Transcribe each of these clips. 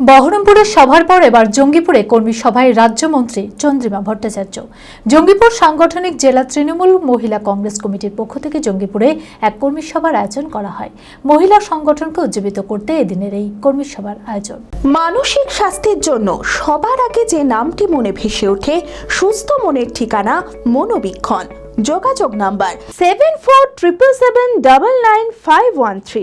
বহরমপুরের সভার পর এবার জঙ্গিপুরে কর্মী সভায় রাজ্যমন্ত্রী চন্দ্রিমা ভট্টাচার্য। জঙ্গিপুর সাংগঠনিক জেলা তৃণমূল মহিলা কংগ্রেস কমিটির পক্ষ থেকে জঙ্গিপুরে এক কর্মী সভার আয়োজন করা হয়। মহিলা সংগঠনকে উজ্জীবিত করতে এদিনের এই কর্মী সভার আয়োজন। মানসিক স্বাস্থ্যের জন্য সবার আগে যে নামটি মনে ভেসে ওঠে, সুস্থ মনের ঠিকানা মনোবীক্ষণ। যোগাযোগ number seven four triple seven double nine five one three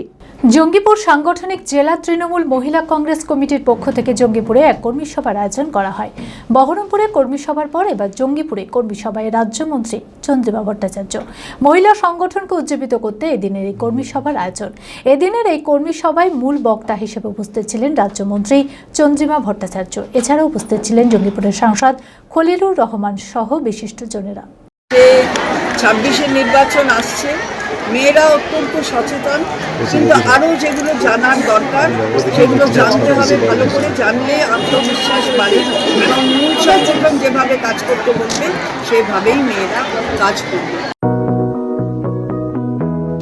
Jangipur সাংগঠনিক জেলা তৃণমূল মহিলা কংগ্রেস কমিটির পক্ষ থেকে জঙ্গিপুরে এক কর্মী সভার আয়োজন করা হয়। বহরমপুরে কর্মী সভার পর এবার জঙ্গিপুরে কর্মী সভায় রাজ্যমন্ত্রী চন্দ্রিমা ভট্টাচার্য। মহিলা সংগঠনকে উজ্জীবিত করতে এদিনের এই কর্মী সভার আয়োজন। এদিনের এই কর্মী সভায় মূল বক্তা হিসেবে উপস্থিত ছিলেন রাজ্যমন্ত্রী চন্দ্রিমা ভট্টাচার্য। এছাড়াও উপস্থিত ছিলেন জঙ্গিপুরের সাংসদ খলিলুর রহমান সহ বিশিষ্টজনেরা। ছাব্বিশের নির্বাচন আসছে। মেয়েরা অত্যন্ত সচেতন, কিন্তু আরও যেগুলো জানার দরকার, সেগুলো জানতে হবে ভালো করে, জানলে আত্মবিশ্বাস বাড়ে। এবং মূল সচেতন যেভাবে কাজ করতে বলবে সেভাবেই মেয়েরা কাজ করবে।